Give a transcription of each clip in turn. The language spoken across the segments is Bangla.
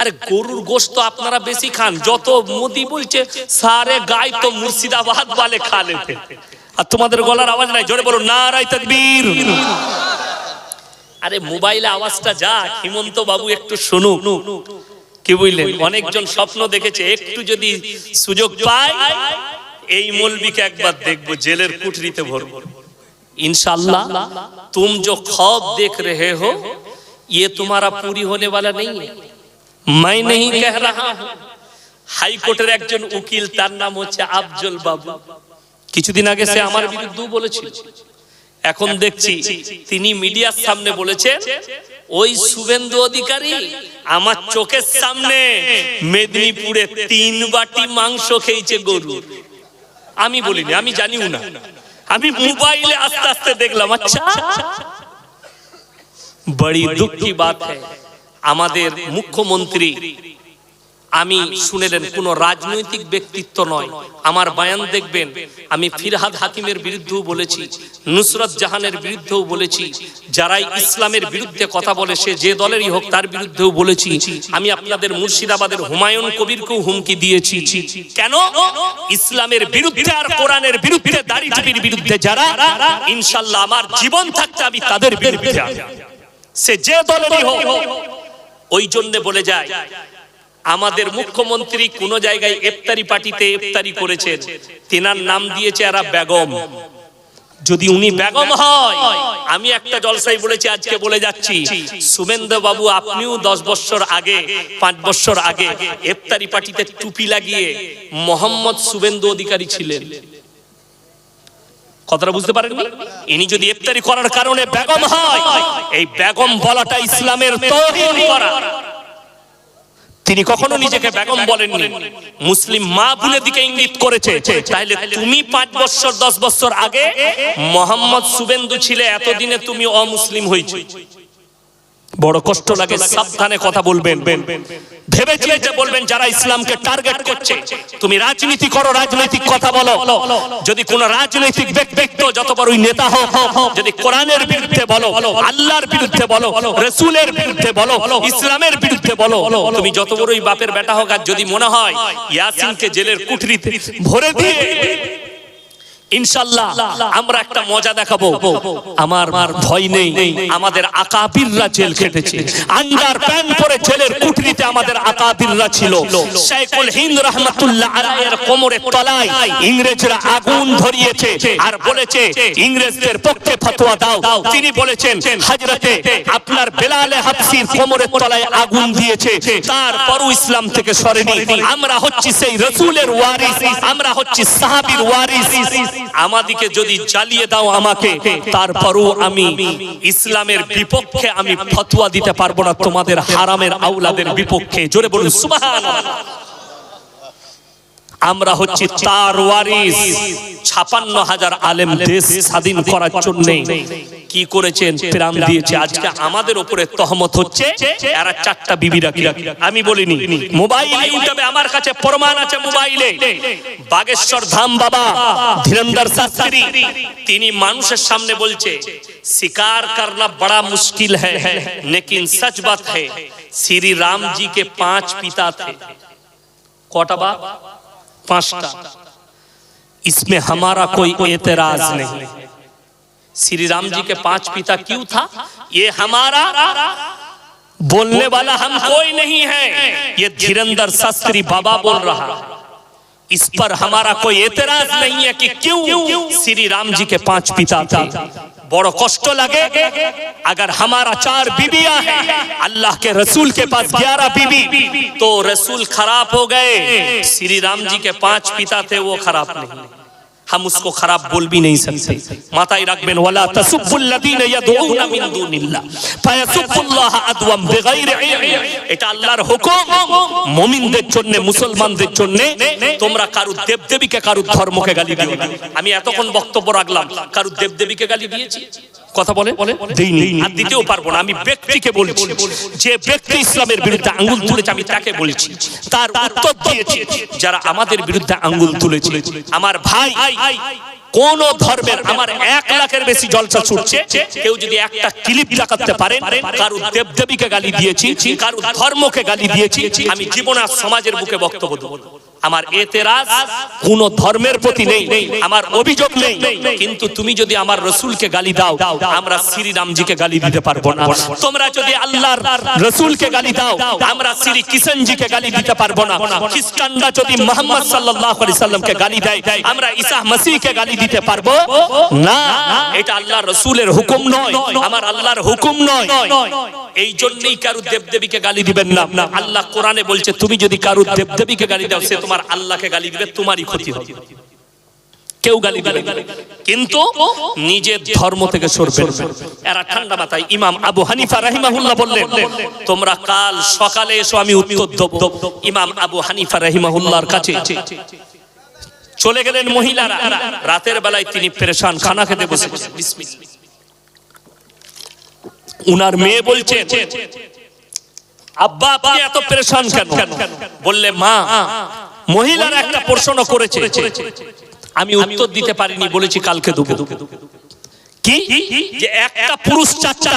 আরে গরুর গোশত আপনারা বেশি খান যত মোদি বলছে সারে গায় তো মুর্শিদাবাদ বলে খা লেতে আর তোমাদের গলার আওয়াজ নাই জোরে বলো নারাই তকবীর আরে মোবাইলে আওয়াজটা যা হিমন্ত বাবু একটু শুনুক কি বুঝলেন অনেকজন স্বপ্ন দেখেছে একটু যদি সুযোগ পায় এই মলবিকে একবার দেখবো জেলের কুঠরিতে ভরবো इंशाल्लाह तुम जो ख्वाब देख रहे हो ये तुम्हारा पूरी होने वाला नहीं है मैं नहीं कह रहा हूं হাইকোর্টের একজন উকিল তার নাম হচ্ছে আফজল বাবু কিছুদিন আগে সে আমার বিরুদ্ধেও বলেছিল এখন দেখছি তিনি মিডিয়ার সামনে বলেছে ওই শুভেন্দু অধিকারী আমার চোখের সামনে মেদিনীপুরে তিন বাটি মাংস খেয়েছে গরুর আমি বলিনি আমি জানিও না আমি মোবাইলে আস্তে আস্তে দেখলাম আচ্ছা বড়ি দুঃখ কি বাত হ্যায় আমাদের মুখ্যমন্ত্রী, আমি শুনেলেন, কোন রাজনৈতিক ব্যক্তিত্ব নয়। আমার বায়ান দেখবেন, আমি ফিরহাদ হাকিমের বিরুদ্ধেও বলেছি, নুসরত জাহানের বিরুদ্ধেও বলেছি, যারাই ইসলামের বিরুদ্ধে কথা বলে, সে যে দলেরই হোক তার বিরুদ্ধেও বলেছি। আমি আপনাদের মুর্শিদাবাদের হুমায়ুন কবিরকেও হুমকি দিয়েছি। কেন? ইসলামের বিরুদ্ধে আর কোরআনের বিরুদ্ধে টুপির বিরুদ্ধে যারা, ইনশাল্লাহ আমার জীবন থাকতে আমি তাদের বিরুদ্ধে। সে যে দলেরই হোক ওই জন্য বলে যায়, আমাদের মুখ্যমন্ত্রী কোন জায়গায় ইফতারি পার্টিতে ইফতারি করেছেন। তেনার নাম দিয়েছে এরা বেগম। যদি উনি বেগম হয়, আমি একটা জলসাই বলেছি, আজকে বলে যাচ্ছি, সুমেন্দ্র বাবু, আপনিও দশ বছর আগে, পাঁচ বছর আগে ইফতারি পার্টিতে টুপি লাগিয়ে মোহাম্মদ শুভেন্দু অধিকারী ছিলেন। কথাটা বুঝতে পারেননি? ইনি যদি ইফতারি করার কারণে বেগম হয়, এই বেগম বলাটা ইসলামের তৌহিদ করা। তিনি কখনো নিজেকে বেগম বলেননি। মুসলিম মা বোনের দিকে ইঙ্গিত করেছে তাহলে তুমি পাঁচ বছর, দশ বছর আগে মোহাম্মদ শুভেন্দু ছিলে, এতদিনে তুমি অমুসলিম হয়েছে বড় কষ্ট লাগে সাবধানে কথা বলবেন। ভেবে চিন্তে বলবেন যারা ইসলামকে টার্গেট করছে তুমি রাজনীতি করো রাজনৈতিক কথা বলো। যদি কোন রাজনৈতিক ব্যক্তিত্ব যত বড়ই নেতা হোক যদি কোরআনের বিরুদ্ধে বলো আল্লাহর বিরুদ্ধে বলো রসুলের বিরুদ্ধে বলো ইসলামের বিরুদ্ধে বলো তুমি যত বড়ই বাপের বেটা হোক আর যদি মনে হয় ইয়াসিনকে জেলের কুঠরিতে ভরে দিয়ে ইনশাল্লাহ আমরা একটা মজা দেখাবো। আমার ভয় নেই, আমাদের আকাবিররা জেল খেটেছে। আন্ডার প্যান্ট পরে জেলের কুঠরিতে আমাদের আকাবিররা ছিল। হিন্দ রহমাতুল্লাহ আলাইহির কোমরের তলায় ইংরেজরা আগুন ধরিয়েছে আর বলেছে, ইংরেজদের পক্ষে ফতোয়া দাও। তিনি বলেছেন আপনার বেলালে হাফসির কোমরের তলায় আগুন দিয়েছে। তারপরও ইসলাম থেকে সরেনি। আমরা হচ্ছি সেই রসুলের ওয়ারিস, আমরা হচ্ছি ওয়ারিস। আমাদিকে যদি জ্বালিয়ে দাও আমাকে তারপরও আমি ইসলামের বিপক্ষে আমি ফতোয়া দিতে পারব না তোমাদের হারামের আউলাদের বিপক্ষে। জোরে বলুন সুবহানাল্লাহ। আমরা হচ্ছি তার ওয়ারিস। ছাপান্ন হাজার আলেম দেশ স্বাধীন করার জন্য কি করেছেন? প্রাণ দিয়েছে। আজকে আমাদের উপরে তহমত হচ্ছে এরা চারটা বিবি রাখি আমি বলিনি, মোবাইল ইউটিউবে আমার কাছে প্রমাণ আছে মোবাইলে। বাগেশ্বর ধাম বাবা, ধীরেন্দ্র শাস্ত্রী, তিনি মানুষের সামনে বলছে, শিকার করনা বড়া মুশকিল হ্যাঁ লেকিন সচ বাত হ্যাঁ শ্রী রাম জি কে পাঁচ পিতা থে। কটা বাপ? पांचटा इसमें हमारा कोई एतराज़ नहीं। श्री राम जी के पाँच पिता क्यों था? ये हमारा बोलने वाला हम कोई नहीं है। ये धीरेन्द्र शास्त्री बाबा बोल रहा इस पर हमारा कोई एतराज़ नहीं है कि क्यों श्री राम जी के पाँच पिता थे। बड़ो कष्ट लगे। अगर हमारा चार बीबिया है, अल्लाह के रसूल के पास ग्यारह बीबी तो रसूल खराब हो गए। श्री राम जी के पाँच पिता थे, वो खराब नहीं। हम उसको खराब बोल भी नहीं सकते মাথায় রাখবেন ওয়ালা তাসুবুল্লাযীনা ইয়াদউনা মিন দুনিল্লাহ ফায়াসুবুল্লাহ আদওয়াম বিগাইরি ইলম এটা আল্লাহর হুকুম মুমিনদের জন্য মুসলমানদের জন্য তোমরা কারু দেবদেবীকে কারু ধর্মকে গালি দিও না আমি এতক্ষণ বক্তব্য রাখলাম কারু দেবদেবীকে গালি দিয়েছি কথা বলে দেইনি। আর দিতেও পারব না আমি ব্যক্তিকে বলছি। যে ব্যক্তি ইসলামের বিরুদ্ধে আঙ্গুল তুলেছে আমি তাকে বলেছি। তার উত্তর দিয়েছি যারা আমাদের বিরুদ্ধে আঙ্গুল তুলেছে। আমার ভাই কোন ধর্মের আমার এক লাখের বেশি জলসা ছুটছে। কেউ যদি একটা ক্লিপ দেখাতে পারেন কারু দেবদেবীকে গালি দিয়েছি, কারু ধর্মকে গালি দিয়েছি, আমি জীবন আর সমাজের বুকে বক্তব্য দেবো। আমার এতেরাজ কোন ধর্মের প্রতি নেই, আমার অভিযোগ নেই। কিন্তু তুমি যদি আমার রসুলকে গালি দাও, আমরা শ্রী রামজিকে গালি দিতে পারব না। তোমরা যদি আল্লাহর রসুলকে গালি দাও, আমরা শ্রী কিষণজিকে গালি দিতে পারব না। খ্রিস্টানরা যদি মোহাম্মদ আলাইহি সাল্লামকে গালি দেয়, আমরা ঈসা মসিহকে গালি দিতে পারব? না। এটা আল্লাহর রসুলের হুকুম নয়। আমার আল্লাহর হুকুম নয়। এই জন্যই কারু দেবদেবীকে গালি দিবেন না। আল্লাহ কোরআনে বলছে, তুমি যদি কারু দেবদেবীকে গালি দাও, সে তোমার আল্লাহকে গালি দিবে, তোমারই ক্ষতি হবে। কেউ গালি দিবে কিন্তু নিজের ধর্ম থেকে সরবে। এরা ঠান্ডা মাথায় ইমাম আবু হানিফা রাহিমাহুল্লাহ বললেন, তোমরা কাল সকালে এসো, আমি উত্তর দেব। ইমাম আবু হানিফা রাহিমাহুল্লাহর কাছে। চলে গেলেন মহিলারা। রাতের বেলায় তিনি পেরেশান, খানা খেতে বসে উনার মেয়ে বলছে আব্বা, আপনি এত পেরেশান কেন? বললে, মা, মহিলার একটা প্রশ্ন করেছে। আমি উত্তর দিতে পারিনি, বলেছি কালকে দেবো। কি? যে একটা পুরুষ চারটা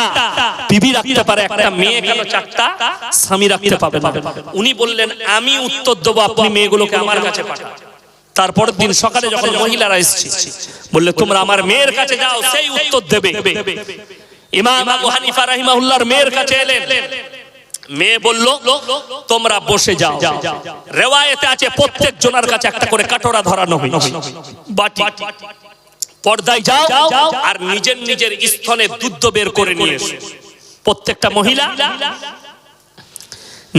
বিবি রাখতে পারে, একটা মেয়ে কেন চারটা স্বামী রাখতে পাবে উনি বললেন, আমি উত্তর দেবো, আপনি মেয়েগুলোকে আমার কাছে পাঠান। তারপরের দিন সকালে যখন মহিলারা এসছে বললে তোমরা আমার মেয়ের কাছে যাও সেই উত্তর দেবে। ইমাম আবু হানিফা রাহিমাহুল্লাহর মেয়ের কাছে এলেন। মেয়ে বলল তোমরা বসে যাও। রেওয়ায়েতে আছে প্রত্যেক জনের কাছে একটা করে কাটোরা ধরানো হয়েছে। বাটি। পর্দায় যাও আর নিজের নিজের স্থনে দুধ বের করে নিয়ে এসো। প্রত্যেকটা মহিলা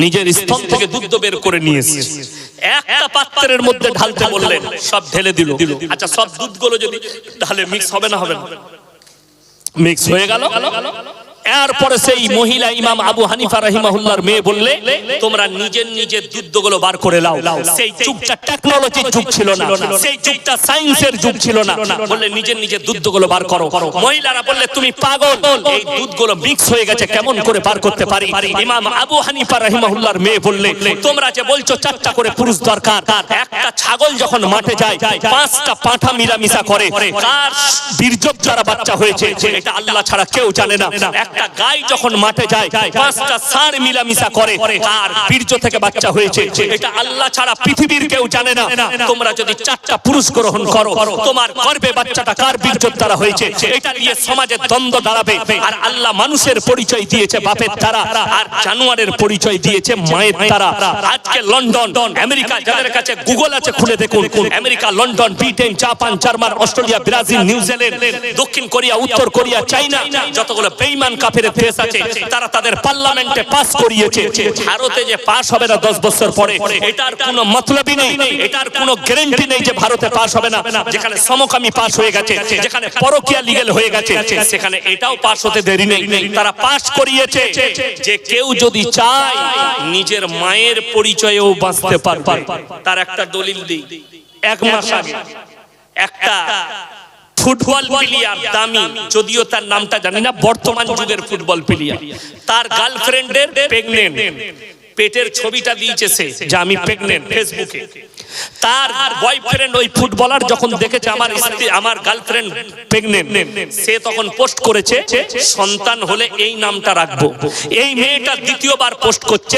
নিজের স্তন থেকে দুধ বের করে নিয়ে এসে একটা পাত্রের মধ্যে ঢালতে বললেন, সব ঢেলে দিল। আচ্ছা সব দুধগুলো যদি ঢালে মিক্স হবে না হবে না? মিক্স হয়ে গেল? এরপরে সেই মহিলা ইমাম আবু হানিফা রাহিমাহুল্লাহর মেয়ে বললে তোমরা নিজের নিজের দুধগুলো বার করে লাও সেই যুগটা টেকনোলজির যুগ ছিল না। সেই যুগটা সায়েন্সের যুগ ছিল না। বললে নিজের নিজের দুধগুলো বার করো। মহিলারা বললে তুমি পাগল। এই দুধগুলো মিক্স হয়ে গেছে। কেমন করে বার করতে পারি? ইমাম আবু হানিফা রাহিমাহুল্লাহর মেয়ে বললে তোমরা যে বলছো চারটা করে পুরুষ দরকার একটা ছাগল যখন মাঠে যায় পাঁচটা পাঁঠা মিলামিশা করে কার বীর্যক যারা বাচ্চা হয়েছে এটা আল্লাহ ছাড়া কেউ জানে না। একটা গাই যখন মাঠে যায় পাঁচটা ষাঁড় মিলামিশা করে কার বীর্য থেকে বাচ্চা হয়েছে। এটা আল্লাহ ছাড়া পৃথিবীর কেউ জানে না। তোমরা যদি চারটা পুরুষ গ্রহণ করো তোমার গর্বে বাচ্চাটা কার বীর্যর দ্বারা হয়েছে? এটা নিয়ে সমাজে দ্বন্দ্ব দাঁড়াবে। আর আল্লাহ মানুষের পরিচয় দিয়েছে বাপের দ্বারা আর জানোয়ারের পরিচয় দিয়েছে মায়ের দ্বারা। আজকে লন্ডন আমেরিকা যাদের কাছে গুগল আছে খুলে দেখুন। America London Britain Japan German Australia Brazil New Zealand দক্ষিণ কোরিয়া উত্তর কোরিয়া চাইনা যতগুলো বেইমান কাফের দেশ আছে তারা তাদের পার্লামেন্টে পাস করিয়েছে। ভারতে যে পাস হবে না দশ বছর পরে এটার কোনো মতলবই নেই এটার কোনো গ্যারান্টি নেই যে ভারতে পাস হবে না। যেখানে সমকামী পাস হয়ে গেছে যেখানে পরকিয়া লিগেল হয়ে গেছে সেখানে এটাও পাস হতে দেরি নেই। তারা পাস করিয়েছে যে কেউ যদি চায় নিজের মায়ের পরিচয়েও বাঁচতে পারবে। তার একটা দলিল দিই। এক মাস আগে একটা ফুটবল প্লেয়ার, দামি। যদিও তার নামটা জানি না, বর্তমান যুগের ফুটবল প্লেয়ার। তার গার্লফ্রেন্ডের প্রেগনেন্ট। পেটের ছবিটা দিয়েছে সে, যে আমি প্রেগনেন্ট, ফেসবুকে। তার বয়ফ্রেন্ড ওই ফুটবলার যখন দেখেছে, আমার স্ত্রী, আমার গার্লফ্রেন্ড প্রেগনেন্ট, সে তখন পোস্ট করেছে, সন্তান হলে এই নামটা রাখব। এই মেয়েটা দ্বিতীয়বার পোস্ট করছে,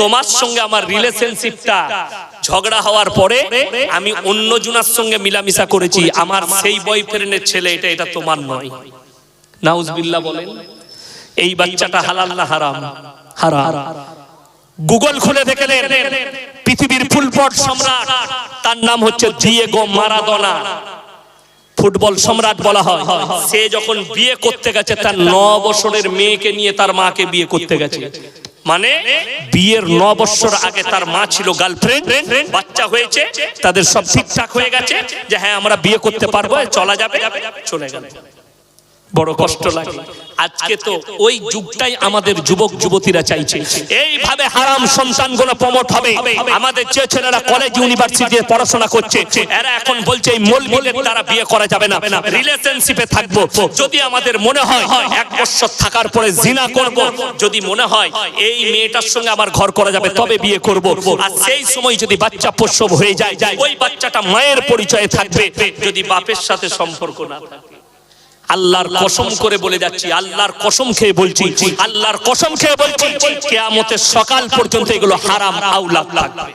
তোমার সঙ্গে আমার রিলেশনশিপটা ঝগড়া হওয়ার পরে আমি অন্য জুনার সঙ্গে মিলামিশা করেছি। আমার সেই বয়ফ্রেন্ডের ছেলে এটা এটা তোমার নয়। নাউজবিল্লাহ বলেন, এই বাচ্চাটা হালাল না হারাম? হারাম। গুগল খুলে দেখলেন পৃথিবীর ফুলপট সম্রাট, তার নাম হচ্ছে দিয়েগো মারাদোনা ফুটবল সম্রাট বলা হয়। সে যখন বিয়ে করতে গেছে, তার ন বছরের মেয়েকে নিয়ে তার মাকে বিয়ে করতে গেছে। মানে বিয়ের ন বছর আগে তার মা ছিল গার্লফ্রেন্ড বাচ্চা হয়েছে, তাদের সব ঠিকঠাক হয়ে গেছে, যে হ্যাঁ আমরা বিয়ে করতে পারব, চলা যাবে, চলে গেল। বড় কষ্ট লাগে। আজকে তো ওই যুগটাই আমাদের যুবক যুবতীরা চাইছে। এইভাবে হারাম সন্তানগুলো প্রমোট হবে। আমাদের যে ছেলেরা কলেজ ইউনিভার্সিটিতে পড়াশোনা করছে। এরা এখন বলছে, এই মৌলবীদের দ্বারা বিয়ে করা যাবে না। রিলেশনশিপে থাকব। যদি আমাদের মনে হয়, এক বছর থাকার পরে জিনা করব। যদি মনে হয়, এই মেয়েটার সঙ্গে আমার ঘর করা যাবে, তবে বিয়ে করব। আর সেই সময় যদি বাচ্চা প্রসব হয়ে যায়, ওই বাচ্চাটা মায়ের পরিচয়ে থাকবে। যদি বাপের সাথে সম্পর্ক না থাকে। আল্লাহর কসম করে বলে যাচ্ছি, আল্লাহর কসম খেয়ে বলছি, আল্লাহর কসম খেয়ে বলছি, কেয়ামতের সকাল পর্যন্ত এগুলো হারাম আউলাদ লাগবে